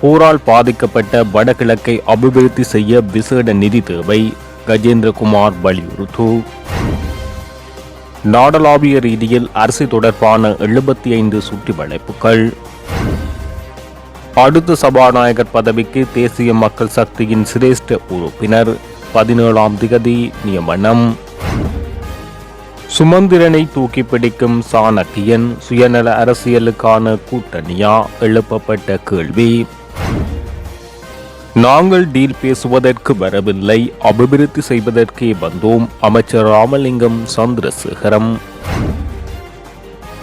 போரால் பாதிக்கப்பட்ட வடகிழக்கை அபிவிருத்தி செய்ய விசேட நிதி தேவை. கஜேந்திரகுமார் வலியுறுத்து. நாடளாவிய ரீதியில் அரசு தொடர்பான எழுபத்தி ஐந்து சுற்றி வளைப்புகள் அடுத்த சபாநாயகர் பதவிக்கு தேசிய மக்கள் சக்தியின் சிரேஷ்ட உறுப்பினர். பதினேழாம் திகதி நியமனம். சுமந்திரனை தூக்கி பிடிக்கும் சாணக்கியன் சுயநல அரசியலுக்கான கூட்டணியா? எழுப்பப்பட்ட கேள்வி. நாங்கள் டீல் பேசுவதற்கு வரவில்லை அபிவிருத்தி செய்வதற்கே வந்தோம் அமைச்சர் ராமலிங்கம் சந்திரசேகரம்.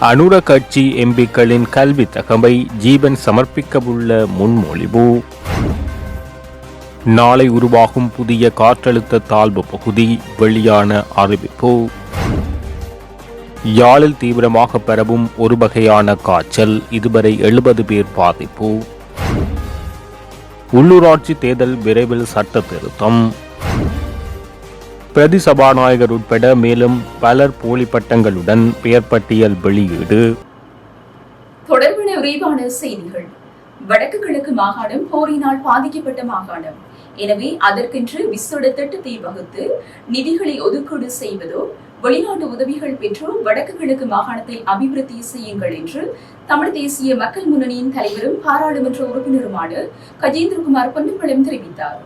அனுர கட்சி எம்பிக்களின் கல்வி தகவை ஜீவன் சமர்ப்பிக்கவுள்ள முன்மொழிவு. நாளை உருவாகும் புதிய காற்றழுத்த தாழ்வு பகுதி வெளியான அறிவிப்பு. யாழில் தீவிரமாக பரவும் ஒரு வகையான காய்ச்சல் இதுவரை எழுபது பேர் பாதிப்பு. உள்ளூராட்சி தேர்தல் விரைவில் சட்ட திருத்தம் பிரதி சபாநாயகர் உட்பட மேலும் பலர் போலி பட்டங்களுடன் பெயர் பட்டியல் வெளியீடு. தொடர்பான விரைவான செய்திகள். வடக்கு கிழக்கு மாகாணம் போரினால் பாதிக்கப்பட்ட மாகாணம். எனவே அதற்கென்று விசேட திட்டத்தை வகுத்து நிதிகளை ஒதுக்கீடு செய்வதோ வெளிநாட்டு உதவிகள் பெற்று வடக்கு கிழக்கு மாகாணத்தை அபிவிருத்தி செய்யுங்கள் என்று தமிழ் தேசிய மக்கள் முன்னணியின் தலைவரும் பாராளுமன்ற உறுப்பினருமான கஜேந்திரகுமார் பொன்னம்பலம் தெரிவித்தார்.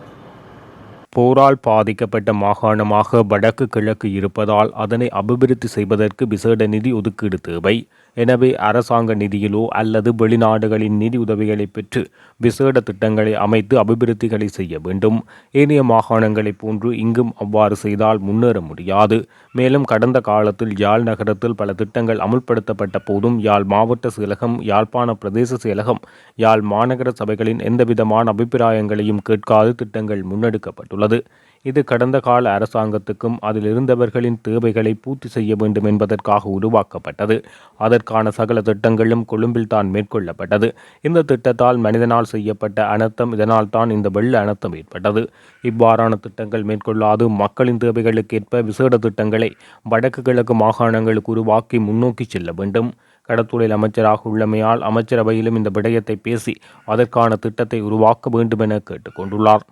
போரால் பாதிக்கப்பட்ட மாகாணமாக வடக்கு கிழக்கு இருப்பதால் அதனை அபிவிருத்தி செய்வதற்கு விசேட நிதி ஒதுக்கீடு தேவை. எனவே அரசாங்க நிதியிலோ அல்லது வெளிநாடுகளின் நிதி உதவிகளை பெற்று விசேட திட்டங்களை அமைத்து அபிவிருத்திகளை செய்ய வேண்டும். ஏனைய மாகாணங்களைப் போன்று இங்கும் அவ்வாறு செய்தால் முன்னேற முடியாது. மேலும் கடந்த காலத்தில் யாழ் நகரத்தில் பல திட்டங்கள் அமுல்படுத்தப்பட்ட போதும் யாழ் மாவட்ட செயலகம் யாழ்ப்பாண பிரதேச செயலகம் யாழ் மாநகர சபைகளின் எந்தவிதமான அபிப்பிராயங்களையும் கேட்காது திட்டங்கள் முன்னெடுக்கப்பட்டுள்ளது. இது கடந்த கால அரசாங்கத்துக்கும் அதில் இருந்தவர்களின் தேவைகளை பூர்த்தி செய்ய வேண்டும் என்பதற்காக உருவாக்கப்பட்டது. அதற்கான சகல திட்டங்களும் கொழும்பில் தான் மேற்கொள்ளப்பட்டது. இந்த திட்டத்தால் மனிதனால் செய்யப்பட்ட அனர்த்தம் இதனால் தான் இந்த வெள்ள அனர்த்தம் ஏற்பட்டது. இவ்வாறான திட்டங்கள் மேற்கொள்ளாது மக்களின் தேவைகளுக்கேற்ப விசேட திட்டங்களை வடக்கு கிழக்கு மாகாணங்களுக்கு உருவாக்கி முன்னோக்கி செல்ல வேண்டும். கடத்தொழில் அமைச்சராக உள்ளமையால் அமைச்சரவையிலும் இந்த விடயத்தை பேசி அதற்கான திட்டத்தை உருவாக்க வேண்டும் என கேட்டுக்கொண்டுள்ளார்.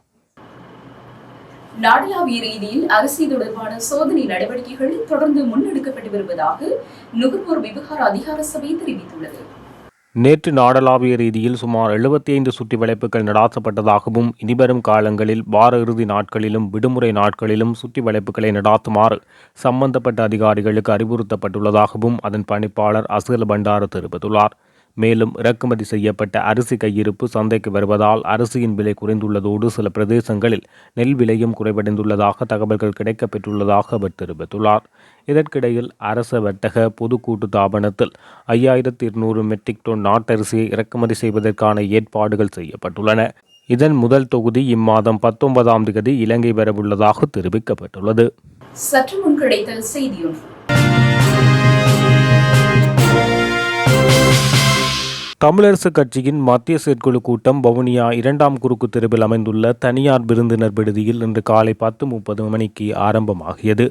நாடளாவிய ரீதியில் அரசு தொடர்பான சோதனை நடவடிக்கைகள் தொடர்ந்து முன்னெடுக்கப்பட்டு வருவதாக நுகர்வோர் விவகார அதிகார சபை தெரிவித்துள்ளது. நேற்று நாடளாவிய ரீதியில் சுமார் 75 ஐந்து சுற்றி வளைப்புகள் நடாத்தப்பட்டதாகவும் இனிவரும் காலங்களில் வார இறுதி நாட்களிலும் விடுமுறை நாட்களிலும் சுற்றி வளைப்புகளை நடாத்துமாறு சம்பந்தப்பட்ட அதிகாரிகளுக்கு அறிவுறுத்தப்பட்டுள்ளதாகவும் அதன் பணிப்பாளர் அசேல பண்டார தெரிவித்துள்ளார். மேலும் இறக்குமதி செய்யப்பட்ட அரிசி கையிருப்பு சந்தைக்கு வருவதால் அரிசியின் விலை குறைந்துள்ளதோடு சில பிரதேசங்களில் நெல் விலையும் குறைவடைந்துள்ளதாக தகவல்கள் கிடைக்கப்பெற்றுள்ளதாக அவர் தெரிவித்துள்ளார். இதற்கிடையில் அரச வர்த்தக பொதுக்கூட்டு தாபனத்தில் ஐயாயிரத்தி இருநூறு மெட்ரிக் டன் நாட்டரிசியை இறக்குமதி செய்வதற்கான ஏற்பாடுகள் செய்யப்பட்டுள்ளன. இதன் முதல் தொகுதி இம்மாதம் பத்தொன்பதாம் தேதி இலங்கை வரவுள்ளதாக தெரிவிக்கப்பட்டுள்ளது. சற்று முன் கிடைத்த செய்தியொன்று. தமிழரசுக் கட்சியின் மத்திய செயற்குழு கூட்டம் வவுனியா இரண்டாம் குறுக்கு தெருவில் அமைந்துள்ள தனியார் விருந்தினர் விடுதியில் இன்று காலை பத்து முப்பது மணிக்கு ஆரம்பமாகியது.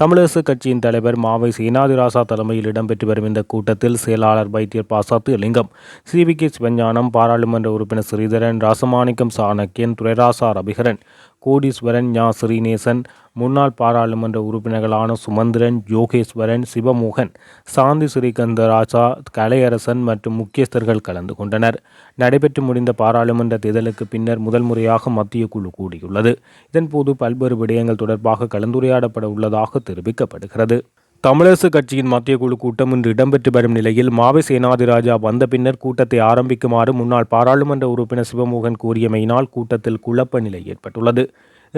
தமிழரசுக் கட்சியின் தலைவர் மாவை சேனாதிராசா தலைமையில் இடம்பெற்று வரும் இந்த கூட்டத்தில் செயலாளர் வைத்தியர் பாசாத்து லிங்கம் சிவி கே சிவஞானம் பாராளுமன்ற உறுப்பினர் ஸ்ரீதரன் ராசமாணிக்கம் சாணக்கியன் துரைராசா ரபிகரன் கோடீஸ்வரன் ஞா ஸ்ரீநேசன் முன்னாள் பாராளுமன்ற உறுப்பினர்களான சுமந்திரன் யோகேஸ்வரன் சிவமோகன் சாந்தி ஸ்ரீகந்தராஜா கலையரசன் மற்றும் முக்கியஸ்தர்கள் கலந்து கொண்டனர். நடைபெற்று முடிந்த பாராளுமன்ற தேர்தலுக்கு பின்னர் முதல் முறையாக மத்திய குழு கூடியுள்ளது. இதன்போது பல்வேறு விடயங்கள் தொடர்பாக கலந்துரையாடப்பட உள்ளதாக தெரிவிக்கப்படுகிறது. தமிழரசு கட்சியின் மத்திய குழு கூட்டம் இன்று இடம்பெற்று வரும் நிலையில் மாவை சேனாதிராஜா வந்த பின்னர் கூட்டத்தை ஆரம்பிக்குமாறு முன்னாள் பாராளுமன்ற உறுப்பினர் சிவமோகன் கூறியமையினால் கூட்டத்தில் குழப்ப நிலை ஏற்பட்டுள்ளது.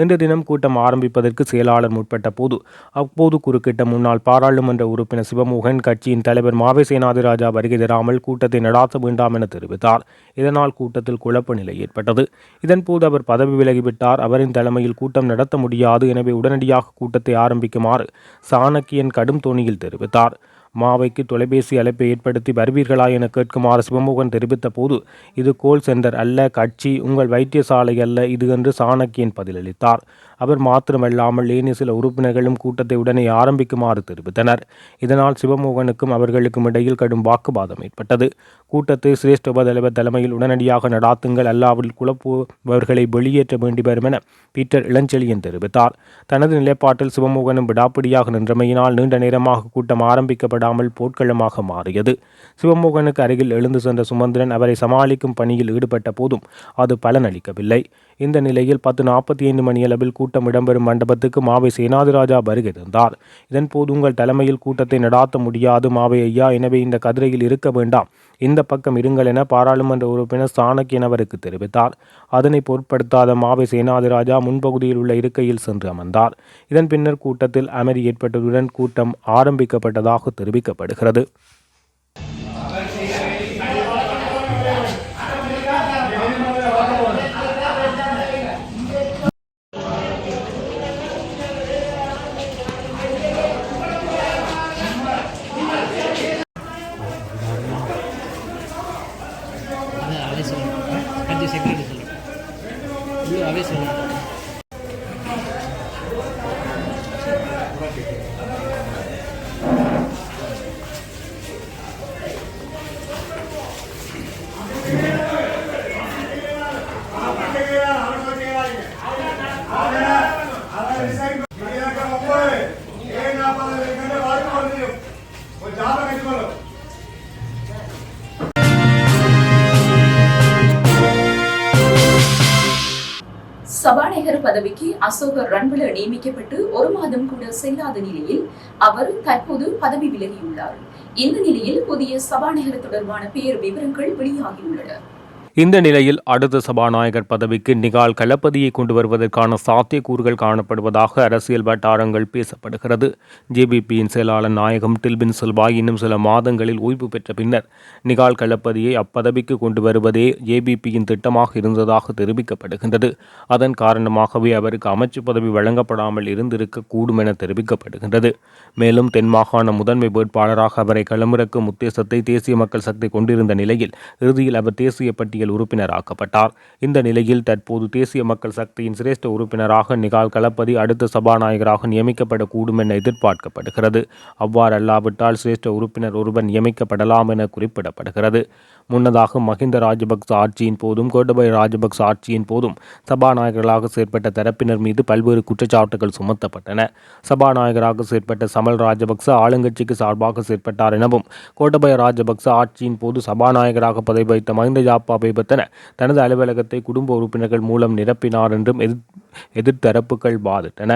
இன்று தினம் கூட்டம் ஆரம்பிப்பதற்கு செயலாளர் முற்பட்ட போது அப்போது குறுக்கிட்ட முன்னாள் பாராளுமன்ற உறுப்பினர் சிவமோகன் கட்சியின் தலைவர் மாவை சேனாதிராஜா வருகை தராமல் கூட்டத்தை நடாத்த வேண்டாம் என தெரிவித்தார். இதனால் கூட்டத்தில் குழப்ப நிலை ஏற்பட்டது. இதன்போது அவர் பதவி விலகிவிட்டார் அவரின் தலைமையில் கூட்டம் நடத்த முடியாது. எனவே உடனடியாக கூட்டத்தை ஆரம்பிக்குமாறு சாணக்கியன் கடும் தோணியில் தெரிவித்தார். மாவைக்கு தொலைபேசி அழைப்பை ஏற்படுத்தி வருவீர்களா என கேட்குமாறு சிவமோகன் தெரிவித்த போது இது கோல் சென்டர் அல்ல கட்சி உங்கள் வைத்தியசாலை அல்ல இது என்று சாணக்கியன் பதிலளித்தார். அவர் மாத்திரமல்லாமல் ஏனைய சில உறுப்பினர்களும் கூட்டத்தை உடனே ஆரம்பிக்குமாறு தெரிவித்தனர். இதனால் சிவமோகனுக்கும் அவர்களுக்கும் இடையில் கடும் வாக்குவாதம் ஏற்பட்டது. கூட்டத்தை சிரேஷ்ட உபதலைவர் தலைமையில் உடனடியாக நடாத்துங்கள் அல்லாவில் குழப்புபவர்களை வெளியேற்ற வேண்டி வரும் என பீட்டர் இளஞ்செழியன் தெரிவித்தார். தனது நிலைப்பாட்டில் சிவமோகனும் விடாப்பிடியாக நின்றமையினால் நீண்ட நேரமாக கூட்டம் ஆரம்பிக்கப்படாமல் போர்க்களமாக மாறியது. சிவமோகனுக்கு அருகில் எழுந்து சென்ற சுமந்திரன் அவரை சமாளிக்கும் பணியில் ஈடுபட்ட போதும் அது பலனளிக்கவில்லை. இந்த நிலையில் பத்து நாற்பத்தி ஐந்து மணியளவில் கூட்டம் இடம்பெறும் மண்டபத்துக்கு மாவை சேனாதிராஜா வருகை தந்தார். இதன்போது உங்கள் தலைமையில் கூட்டத்தை நடாத்த முடியாது மாவை ஐயா. எனவே இந்த கதிரையில் இருக்க வேண்டாம். இந்த பக்கம் இருங்கள் என பாராளுமன்ற உறுப்பினர் சாணக்கியன் அவருக்கு தெரிவித்தார். அதனை பொருட்படுத்தாத மாவை சேனாதிராஜா முன்பகுதியில் உள்ள இருக்கையில் சென்று அமர்ந்தார். இதன் பின்னர் கூட்டத்தில் அமைதி ஏற்பட்டதுடன் கூட்டம் ஆரம்பிக்கப்பட்டதாக தெரிவிக்கப்படுகிறது. સેક્રેટરી હવે સર சபாநாயகர் பதவிக்கு அசோகர் ரன்வல நியமிக்கப்பட்டு ஒரு மாதம் கூட செல்லாத நிலையில் அவர் தற்போது பதவி விலகியுள்ளார். இந்த நிலையில் புதிய சபாநாயகர் தொடர்பான பெயர் விவரங்கள் வெளியாகியுள்ளன. இந்த நிலையில் அடுத்த சபாநாயகர் பதவிக்கு நிகால் களப்பதியை கொண்டு வருவதற்கான சாத்தியக்கூறுகள் காணப்படுவதாக அரசியல் வட்டாரங்கள் பேசப்படுகிறது. ஜேபிபியின் செயலாளர் நாயகம் டில்பின் செல்வா இன்னும் சில மாதங்களில் ஓய்வு பெற்ற பின்னர் நிகால் களப்பதியை அப்பதவிக்கு கொண்டு வருவதே ஜேபிபியின் திட்டமாக இருந்ததாக தெரிவிக்கப்படுகின்றது. அதன் காரணமாகவே அவருக்கு அமைச்சு பதவி வழங்கப்படாமல் இருந்திருக்கக்கூடும் என தெரிவிக்கப்படுகின்றது. மேலும் தென் மாகாண முதன்மை வேட்பாளராக அவரை களமிறக்கும் உத்தேசத்தை தேசிய மக்கள் சக்தி கொண்டிருந்த நிலையில் இறுதியில் அவர் தேசிய பட்டியல் உறுப்பினராக்கப்பட்டார். இந்த நிலையில் தற்போது தேசிய மக்கள் சக்தியின் சிரேஷ்ட உறுப்பினராக நிகால் கலப்பதி அடுத்த சபாநாயகராக நியமிக்கப்படக்கூடும் என எதிர்பார்க்கப்படுகிறது. அவ்வாறு அல்லாவிட்டால் சிரேஷ்ட உறுப்பினர் ஒருவர் நியமிக்கப்படலாம் என குறிப்பிடப்படுகிறது. முன்னதாக மஹிந்த ராஜபக்ச ஆட்சியின் போதும் கோட்டபய ராஜபக்ச ஆட்சியின் போதும் சபாநாயகர்களாக செயற்பட்ட தரப்பினர் மீது பல்வேறு குற்றச்சாட்டுகள் சுமத்தப்பட்டன. சபாநாயகராக செயற்பட்ட சமல் ராஜபக்ச ஆளுங்கட்சிக்கு சார்பாக செயற்பட்டார் எனவும் கோட்டபய ராஜபக்ச ஆட்சியின் போது சபாநாயகராக பதவி வைத்த மஹிந்த ஜாப்பா பைபத்தன தனது அலுவலகத்தை குடும்ப உறுப்பினர்கள் மூலம் நிரப்பினார் என்றும் எதிர் எதிர்த்தரப்புகள் வாதிட்டன.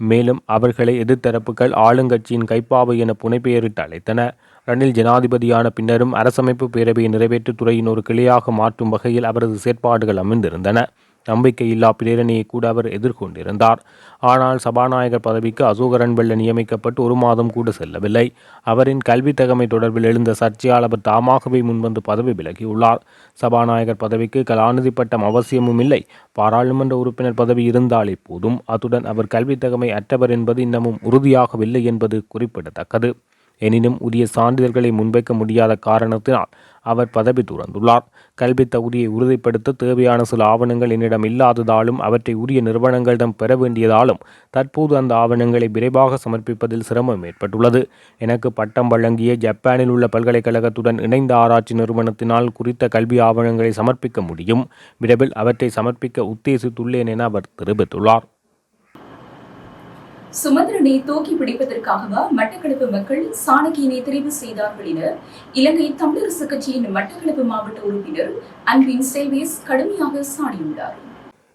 மேலும் அவர்களை எதிர்த்தரப்புகள் ஆளுங்கட்சியின் கைப்பாவை என புனைப்பெயரிட்டு அழைத்தன. ரணில் ஜனாதிபதியான பின்னரும் அரசமைப்பு பேரவையை நிறைவேற்றுத் துறையின் ஒரு கிளையாக மாற்றும் வகையில் அவரது செயற்பாடுகள் அமைந்திருந்தன. நம்பிக்கையில்லா பிரேரணையை கூட அவர் எதிர்கொண்டிருந்தார். ஆனால் சபாநாயகர் பதவிக்கு அசோகரன் வெள்ள நியமிக்கப்பட்டு ஒரு மாதம் கூட செல்லவில்லை. அவரின் கல்வி தகமை தொடர்பில் எழுந்த சர்ச்சையால் அவர் தாமாகவே முன்வந்து பதவி விலகியுள்ளார். சபாநாயகர் பதவிக்கு கலாநிதி பட்டம் அவசியமும் இல்லை. பாராளுமன்ற உறுப்பினர் பதவி இருந்தாலே போதும். அத்துடன் அவர் கல்வி தகமை அற்றவர் என்பது இன்னமும் உறுதியாகவில்லை என்பது குறிப்பிடத்தக்கது. எனினும் உரிய சான்றிதழ்களை முன்வைக்க முடியாத காரணத்தினால் அவர் பதவி துறந்துள்ளார். கல்வி தகுதியை உறுதிப்படுத்த தேவையான சில ஆவணங்கள் என்னிடம் இல்லாததாலும் அவற்றை உரிய நிறுவனங்களிடம் பெற வேண்டியதாலும் தற்போது அந்த ஆவணங்களை விரைவாக சமர்ப்பிப்பதில் சிரமம் ஏற்பட்டுள்ளது. எனக்கு பட்டம் வழங்கிய ஜப்பானில் உள்ள பல்கலைக்கழகத்துடன் இணைந்த ஆராய்ச்சி நிறுவனத்தினால் குறித்த கல்வி ஆவணங்களை சமர்ப்பிக்க முடியும். விரைவில் அவற்றை சமர்ப்பிக்க உத்தேசித்துள்ளேன் என அவர் தெரிவித்துள்ளார். சுமந்திரனை தூக்கி பிடிப்பதற்காகவா மட்டக்களப்பு மக்கள் சாணக்கியனை தெரிவு செய்தார்கள் என இலங்கை தமிழரசு கட்சியின் மட்டக்களப்பு மாவட்ட உறுப்பினர் அன்பின் செல்வேஸ் கடுமையாக சாடியுள்ளார்.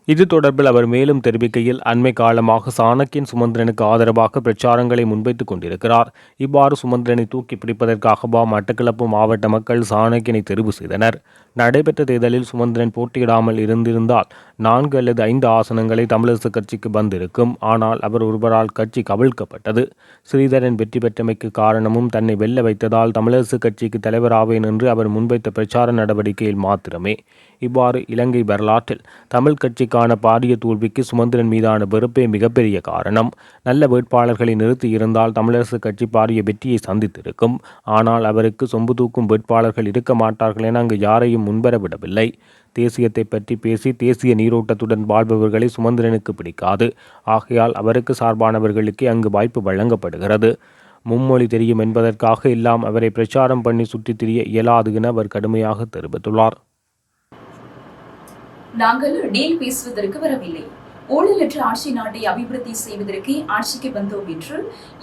இது தொடர்பில் அவர் மேலும் தெரிவிக்கையில் அண்மை காலமாக சாணக்கியன் சுமந்திரனுக்கு ஆதரவாக பிரச்சாரங்களை முன்வைத்துக் கொண்டிருக்கிறார். இவ்வாறு சுமந்திரனை தூக்கி பிடிப்பதற்காகவா மட்டக்களப்பு மாவட்ட மக்கள் சாணக்கியனை தெரிவு செய்தனர். நடைபெற்ற தேர்தலில் சுமந்திரன் போட்டியிடாமல் இருந்திருந்தால் நான்கு அல்லது ஐந்து ஆசனங்களை தமிழரசு கட்சிக்கு வந்திருக்கும். ஆனால் அவர் ஒருவரால் கட்சி கவிழ்க்கப்பட்டது. ஸ்ரீதரன் வெற்றி பெற்றமைக்கு காரணமும் தன்னை வெல்ல வைத்ததால் தமிழரசுக் கட்சிக்கு தலைவராவேன் என்று அவர் முன்வைத்த பிரச்சார நடவடிக்கையில் மாத்திரமே. இவ்வாறு இலங்கை வரலாற்றில் தமிழ் கட்சிக்கான பாரிய தோல்விக்கு சுமந்திரன் மீதான வெறுப்பே மிகப்பெரிய காரணம். நல்ல வேட்பாளர்களை நிறுத்தி இருந்தால் தமிழரசு கட்சி பாரிய வெற்றியை சந்தித்திருக்கும். ஆனால் அவருக்கு சொம்பு தூக்கும் வேட்பாளர்கள் இருக்க மாட்டார்கள் என அங்கு யாரையும் முன்வரவிடவில்லை தேசியத்தை பற்றி பேசி தேசிய நீரோட்டத்துடன் வாழ்பவர்களை சுமந்திரனுக்கு பிடிக்காது. ஆகையால் அவருக்கு சார்பானவர்களுக்கே அங்கு வாய்ப்பு வழங்கப்படுகிறது. மும்மொழி தெரியும் என்பதற்காக எல்லாம் அவரை பிரச்சாரம் பண்ணி சுற்றித் திரிய இயலாது என அவர் கடுமையாக தெரிவித்துள்ளார். நாங்கள் டீல் பேசுவதற்கு வரவில்லை. ஊழலற்ற ஆட்சி நாட்டை அபிவிருத்தி செய்வதற்கே ஆட்சிக்கு வந்தோம் என்று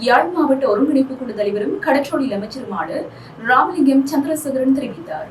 யாழ் மாவட்ட ஒருங்கிணைப்பு குழு தலைவரும் கடற்றொழில் அமைச்சருமான ராமலிங்கம் சந்திரசேகரன் தெரிவித்தார்.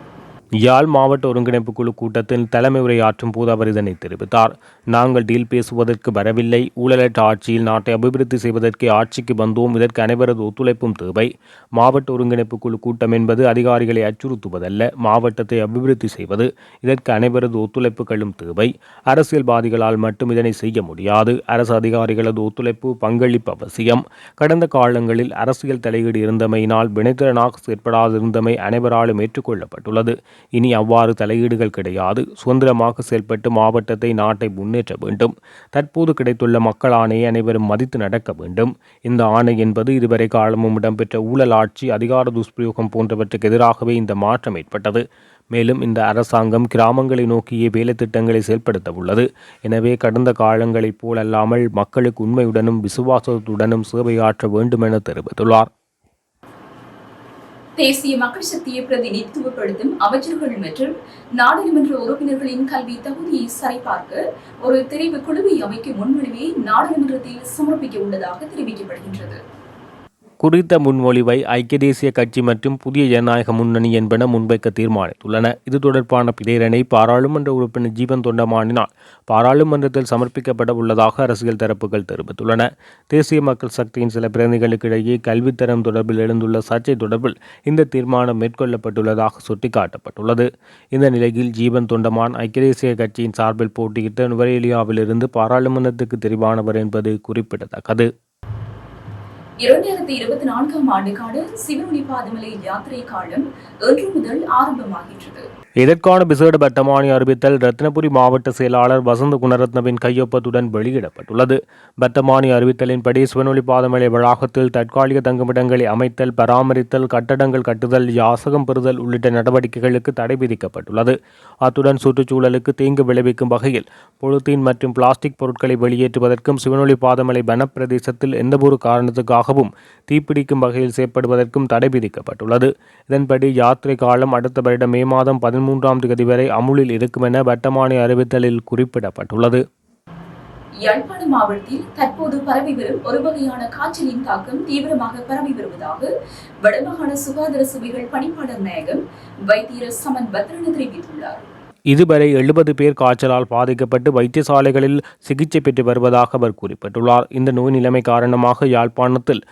யாழ் மாவட்ட ஒருங்கிணைப்பு குழு கூட்டத்தில் தலைமை உரையாற்றும் போது அவர் இதனை தெரிவித்தார். நாங்கள் டீல் பேசுவதற்கு வரவில்லை. ஊழலற்ற ஆட்சியில் நாட்டை அபிவிருத்தி செய்வதற்கே ஆட்சிக்கு வந்தோம். இதற்கு அனைவரது ஒத்துழைப்பும் தேவை. மாவட்ட ஒருங்கிணைப்பு குழு கூட்டம் என்பது அதிகாரிகளை அச்சுறுத்துவதல்ல. மாவட்டத்தை அபிவிருத்தி செய்வது இதற்கு அனைவரது ஒத்துழைப்புகளும் தேவை. அரசியல்வாதிகளால் மட்டும் இதனை செய்ய முடியாது. அரசு அதிகாரிகளது ஒத்துழைப்பு பங்களிப்பு அவசியம். கடந்த காலங்களில் அரசியல் தலையீடு இருந்தமையினால் வினைத்திறனாக செயற்படாதிருந்தமை அனைவராலும் ஏற்றுக்கொள்ளப்பட்டுள்ளது. இனி அவ்வாறு தலையீடுகள் கிடையாது. சுதந்திரமாக செயல்பட்டு மாவட்டத்தை நாட்டை முன்னேற்ற வேண்டும். தற்போது கிடைத்துள்ள மக்கள் ஆணையை அனைவரும் மதித்து நடக்க வேண்டும். இந்த ஆணை என்பது இதுவரை காலமும் இடம்பெற்ற ஊழல் ஆட்சி அதிகார துஷ்பிரயோகம் போன்றவற்றுக்கு எதிராகவே இந்த மாற்றம் ஏற்பட்டது. மேலும் இந்த அரசாங்கம் கிராமங்களை நோக்கியே வேலை திட்டங்களை செயல்படுத்த உள்ளது. எனவே கடந்த காலங்களைப் போலல்லாமல் மக்களுக்கு உண்மையுடனும் விசுவாசத்துடனும் சேவையாற்ற வேண்டுமென தெரிவித்துள்ளார். தேசிய மக்கள் சக்தியை பிரதிநிதித்துவப்படுத்தும் அமைச்சர்கள் மற்றும் நாடாளுமன்ற உறுப்பினர்களின் கல்வி தகுதியை சரிபார்க்க ஒரு தெரிவு குழுவை அமைக்கும் முன்மொழிவை நாடாளுமன்றத்தில் சமர்ப்பிக்க உள்ளதாக தெரிவிக்கப்படுகின்றது. குறித்த முன்மொழிவை ஐக்கிய தேசிய கட்சி மற்றும் புதிய ஜனநாயக முன்னணி என்பன முன்வைக்க தீர்மானித்துள்ளன. இது தொடர்பான பிரேரணை பாராளுமன்ற உறுப்பினர் ஜீவன் தொண்டமானினால் பாராளுமன்றத்தில் சமர்ப்பிக்கப்பட உள்ளதாக அரசியல் தரப்புகள் தெரிவித்துள்ளன. தேசிய மக்கள் சக்தியின் சில பிரதிநிதிகளுக்கிடையே கல்வித்தரம் தொடர்பில் எழுந்துள்ள சர்ச்சை தொடர்பில் இந்த தீர்மானம் மேற்கொள்ளப்பட்டுள்ளதாக சுட்டிக்காட்டப்பட்டுள்ளது. இந்த நிலையில் ஜீவன் தொண்டமான் ஐக்கிய தேசிய கட்சியின் சார்பில் போட்டியிட்ட நுவரேலியாவிலிருந்து பாராளுமன்றத்துக்கு தெரிவானவர் என்பது குறிப்பிடத்தக்கது. இரண்டாயிரத்தி இருபத்தி நான்காம் ஆண்டுக்கான சிவனொளி பாதமலை யாத்திரை காலம் இன்று முதல் ஆரம்பமாகின்றது. இதற்கான விசேட பட்டமானி அறிவித்தல் ரத்னபுரி மாவட்ட செயலாளர் வசந்த குணரத்னவின் கையொப்பத்துடன் வெளியிடப்பட்டுள்ளது. பட்டமானி அறிவித்தலின்படி சிவனொளி பாதமலை வளாகத்தில் தற்காலிக தங்குமிடங்களை அமைத்தல் பராமரித்தல் கட்டடங்கள் கட்டுதல் யாசகம் பெறுதல் உள்ளிட்ட நடவடிக்கைகளுக்கு தடை விதிக்கப்பட்டுள்ளது. அத்துடன் சுற்றுச்சூழலுக்கு தீங்கு விளைவிக்கும் வகையில் பொழுத்தீன் மற்றும் பிளாஸ்டிக் பொருட்களை வெளியேற்றுவதற்கும் சிவனொளி பாதமலை வனப்பிரதேசத்தில் எந்தவொரு காரணத்துக்காகவும் தீப்பிடிக்கும் வகையில் செயற்படுவதற்கும் தடை விதிக்கப்பட்டுள்ளது. இதன்படி யாத்திரை காலம் அடுத்த வருடம் மே மாதம் பதிமூன்றாம் தேதி வரை அமுலில் இருக்கும் என வட்டமானி அறிவித்தலில் குறிப்பிடப்பட்டுள்ளது. யாழ்ப்பாண மாவட்டத்தில் தற்போது பரவி வரும் ஒரு வகையான காய்ச்சலின் தாக்கம் தீவிரமாக பரவி வருவதாக வடமாகாண சுகாதார சபைகள் பணிப்பாளர் நாயகம் வைத்தியர் சமன் பத்ரன தெரிவித்துள்ளார். இதுவரை எழுபது பேர் காய்ச்சலால் பாதிக்கப்பட்டு வைத்தியசாலைகளில் சிகிச்சை பெற்று வருவதாக அவர் குறிப்பிட்டுள்ளார். இந்த நோய் நிலைமை காரணமாக யாழ்ப்பாணத்தில்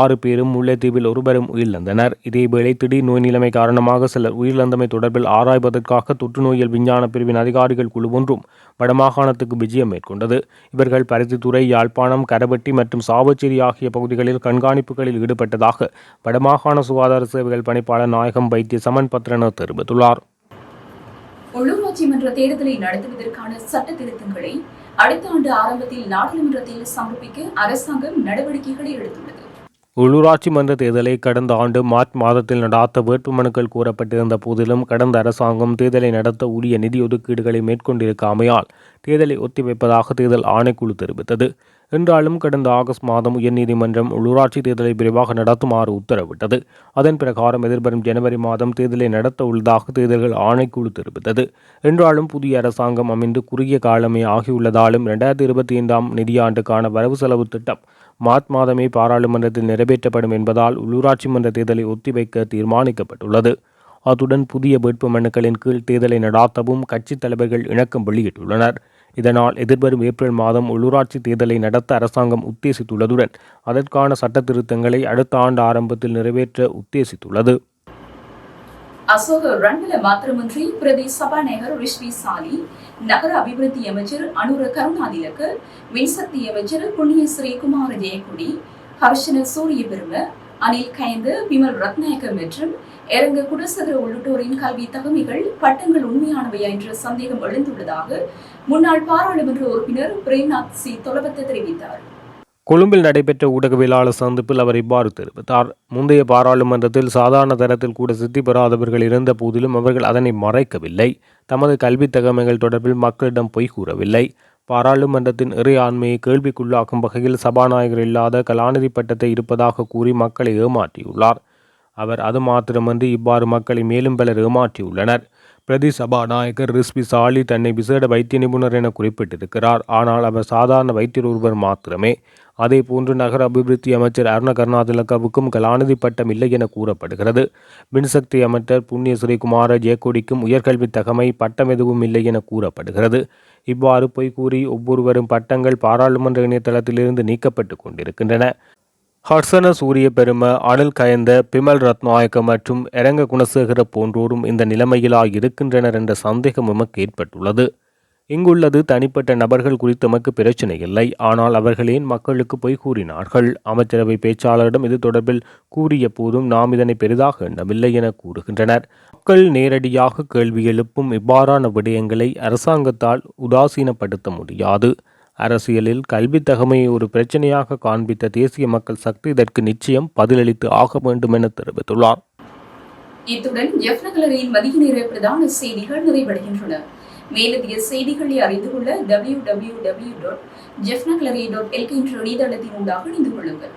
ஆறு பேரும் முல்லைத்தீவில் ஒருவரும் உயிரிழந்தனர். இதேவேளை திடீர் நோய் நிலைமை காரணமாக சிலர் உயிரிழந்தமை தொடர்பில் ஆராய்வதற்காக தொற்றுநோயியல் விஞ்ஞான பிரிவின் அதிகாரிகள் குழு ஒன்றும் வடமாகாணத்துக்கு விஜயம் மேற்கொண்டது. இவர்கள் பருத்தித்துறை யாழ்ப்பாணம் கரவெட்டி மற்றும் சாவச்சேரி ஆகிய பகுதிகளில் கண்காணிப்புகளில் ஈடுபட்டதாக வடமாகாண சுகாதார சேவைகள் பணிப்பாளர் நாயகம் வைத்திய சமன் பத்ரன தெரிவித்துள்ளார். உள்ளூராட்சி மன்ற தேர்தலை நடத்துவதற்கான சட்ட திருத்தங்களை அடுத்த ஆண்டு ஆரம்பத்தில் நாடாளுமன்றத்தில் சமர்ப்பிக்க அரசாங்கம் நடவடிக்கைகளை எடுத்துள்ளது. உள்ளூராட்சி மன்ற தேர்தலை கடந்த ஆண்டு மார்ச் மாதத்தில் நடாத்த வேட்புமனுக்கள் கூறப்பட்டிருந்த போதிலும் கடந்த அரசாங்கம் தேர்தலை நடத்த உரிய நிதி ஒதுக்கீடுகளை மேற்கொண்டிருக்காமையால் தேர்தலை ஒத்திவைப்பதாக தேர்தல் ஆணைக்குழு தெரிவித்தது. என்றாலும் கடந்த ஆகஸ்ட் மாதம் உயர்நீதிமன்றம் உள்ளூராட்சி தேர்தலை விரைவாக நடத்துமாறு உத்தரவிட்டது. அதன் பிரகாரம் எதிர்வரும் ஜனவரி மாதம் தேர்தலை நடத்த உள்ளதாக தேர்தல்கள் ஆணைக்குழு தெரிவித்தது. என்றாலும் புதிய அரசாங்கம் அமைந்து குறுகிய காலமே ஆகியுள்ளதாலும் இரண்டாயிரத்தி இருபத்தி ஐந்தாம் நிதியாண்டுக்கான வரவு செலவு திட்டம் மார்ச் மாதமே பாராளுமன்றத்தில் நிறைவேற்றப்படும் என்பதால் உள்ளூராட்சி மன்ற தேர்தலை ஒத்திவைக்க தீர்மானிக்கப்பட்டுள்ளது. அத்துடன் புதிய வேட்பு மனுக்களின் கீழ் தேர்தலை நடாத்தவும் கட்சித் தலைவர்கள் இணக்கம் வெளியிட்டுள்ளனர். இதனால் எதிர்வரும் ஏப்ரல் மாதம் உள்ளூராட்சி தேர்தலை நடத்த அரசாங்கம் உத்தேசித்துள்ளதுடன் அதற்கான சட்ட திருத்தங்களை அடுத்த ஆண்டு ஆரம்பத்தில் நிறைவேற்ற உத்தேசித்துள்ளது. அசோக ரன்வல மாத்திரமின்றி பிரதி சபாநாயகர் ரிஷ்வி சாலி நகர அபிவிருத்தி அமைச்சர் அனுர கருணாதிலக்கு மின்சக்தி அமைச்சர் புண்ணியஸ்ரீ குமார ஜெயக்குடி ஹர்ஷன சூரிய பெரும அனில் கயந்து விமல் ரத்நாயக்க மற்றும் எரங்க குடசகர உள்ளிட்டோரின் கல்வி தகமைகள் பட்டங்கள் உண்மையானவையா என்ற சந்தேகம் எழுந்துள்ளதாக முன்னாள் பாராளுமன்ற உறுப்பினர் பிரேம்நாத் சி தொலபத்த தெரிவித்தார். கொழும்பில் நடைபெற்ற ஊடகவியலாளர் சந்திப்பில் அவர் இவ்வாறு தெரிவித்தார். முந்தைய பாராளுமன்றத்தில் சாதாரண தரத்தில் கூட சித்தி பெறாதவர்கள் இருந்த போதிலும் அவர்கள் அதனை மறைக்கவில்லை. தமது கல்வி தகமைகள் தொடர்பில் மக்களிடம் பொய் கூறவில்லை. பாராளுமன்றத்தின் இறையாண்மையை கேள்விக்குள்ளாக்கும் வகையில் சபாநாயகர் இல்லாத கலாநிதி பட்டத்தை இருப்பதாக கூறி மக்களை ஏமாற்றியுள்ளார். அவர் அது மாத்திரமன்றி இவ்வாறு மக்களை மேலும் பலர் ஏமாற்றியுள்ளனர். பிரதி சபாநாயகர் ரிஸ்பி சாலி தன்னை விசேட வைத்திய நிபுணர் என குறிப்பிட்டிருக்கிறார். ஆனால் அவர் சாதாரண வைத்தியர் ஒருவர் மாத்திரமே. அதேபோன்று நகர அபிவிருத்தி அமைச்சர் அருண கருணாதிலக்கவுக்கும் கலாநிதி பட்டம் இல்லை என கூறப்படுகிறது. மின்சக்தி அமைச்சர் புண்ணிய ஸ்ரீகுமார ஜெயக்கொடிக்கும் உயர்கல்வி தகமை பட்டம் எதுவும் இல்லை என கூறப்படுகிறது. இவ்வாறு பொய் கூறி ஒவ்வொருவரும் பட்டங்கள் பாராளுமன்ற இணையதளத்திலிருந்து நீக்கப்பட்டு கொண்டிருக்கின்றன. ஹர்சன சூரிய பெரும அனில் கயந்த பிமல் ரத்நாயக்க மற்றும் எரங்க குணசேகர போன்றோரும் இந்த நிலைமையிலா இருக்கின்றனர் என்ற சந்தேகம் எமக்கு ஏற்பட்டுள்ளது. இங்குள்ளது தனிப்பட்ட நபர்கள் குறித்து நமக்கு பிரச்சனை இல்லை. ஆனால் அவர்கள் ஏன் மக்களுக்கு பொய் கூறினார்கள்? அமைச்சரவை பேச்சாளரிடம் இது தொடர்பில் கூறிய போதும் நாம் இதனை பெரிதாக எண்ணவில்லை என கூறுகின்றனர். மக்கள் நேரடியாக கேள்வி எழுப்பும் இவ்வாறான விடயங்களை அரசாங்கத்தால் உதாசீனப்படுத்த முடியாது. அரசியலில் கல்வி தகமையை ஒரு பிரச்சனையாக காண்பித்த தேசிய மக்கள் சக்தி இதற்கு நிச்சயம் பதிலளித்து ஆக வேண்டும் என தெரிவித்துள்ளார். இத்துடன் மதிய நேர பிரதான செய்திகள் நிறைவடைகின்றன. மேலதிக செய்திகளை அறிந்து கொள்ள W W W dot Jaffna gallery dot LK என்ற இணையதளத்தின் ஊடாக இணைந்து கொள்ளுங்கள்.